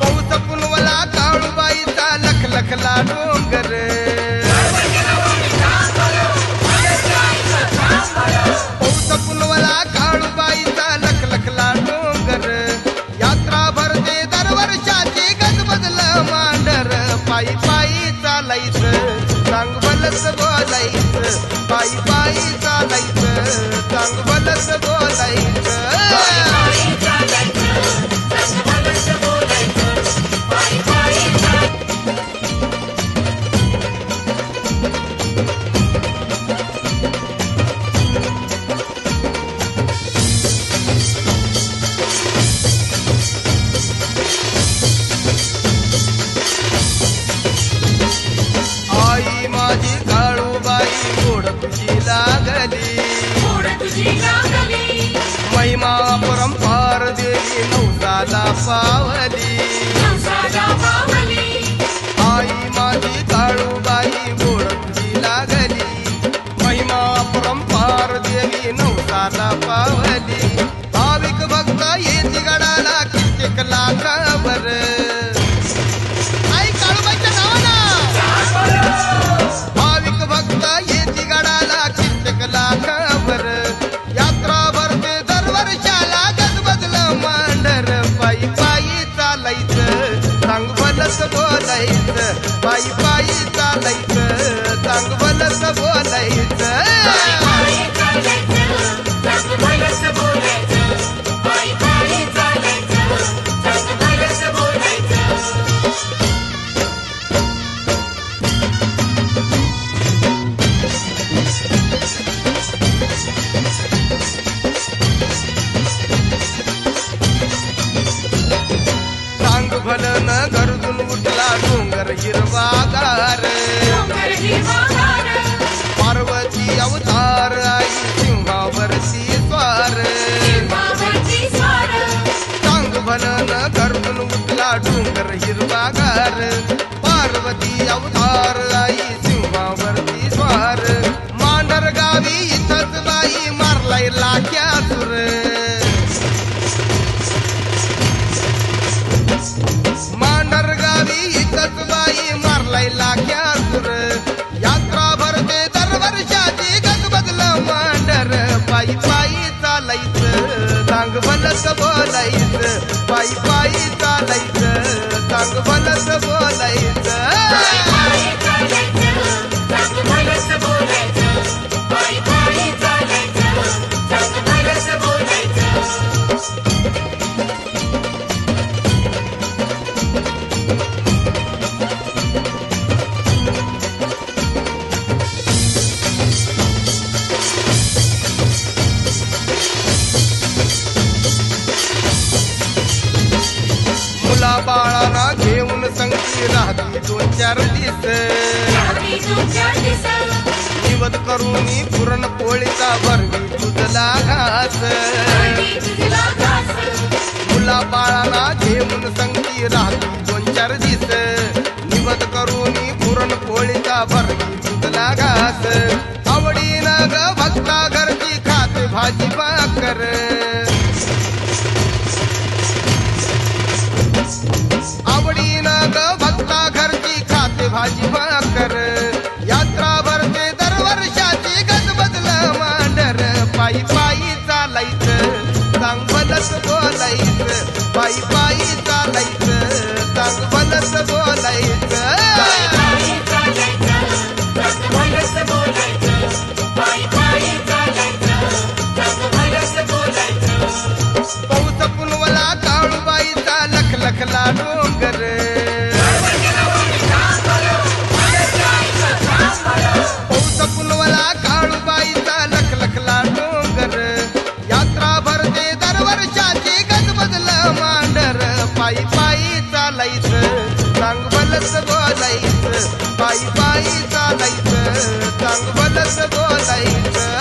पाऊस पुनवला काळूबाईचा लख लखला डोंगर। पाऊस पुनवला काळूबाईचा लख लखला डोंगर। यात्रा भरते दरवर्षाची गजबजलं मांडर। पायी पायी चालायचं चांग भलस बोलायचं पायी पायी चालायचं चांग भलस बोलायचं। लागली महिमा परंपार देवी नवसाला पावली. चांग भलस बोलायचं पायी पायी चालायचं चांग भलस बोलायचं. उठला डोंगर भलस बोलायचं पायी पायी चालायचं चांग भलस बोलायचं. राहती दोन चार दिस निवद करून पुरणपोळीचा भरवी तुझला घास. मुला बाळाला घेऊन संगती राहती दोन चार दिस निवद करून पुरणपोळीचा भरवी तुझला घास. आवडीनं ग भक्ता घरची खात भाजी भाकर. पायी पायी चालायचं चांग भलस बोलायचं पायी पायी चालायचं चांग भलस बोलायचं. पाऊस पुनवला काळूबाईचा लख लखला डोंगर बोलायचं पायी चांग भलस बोलायचं.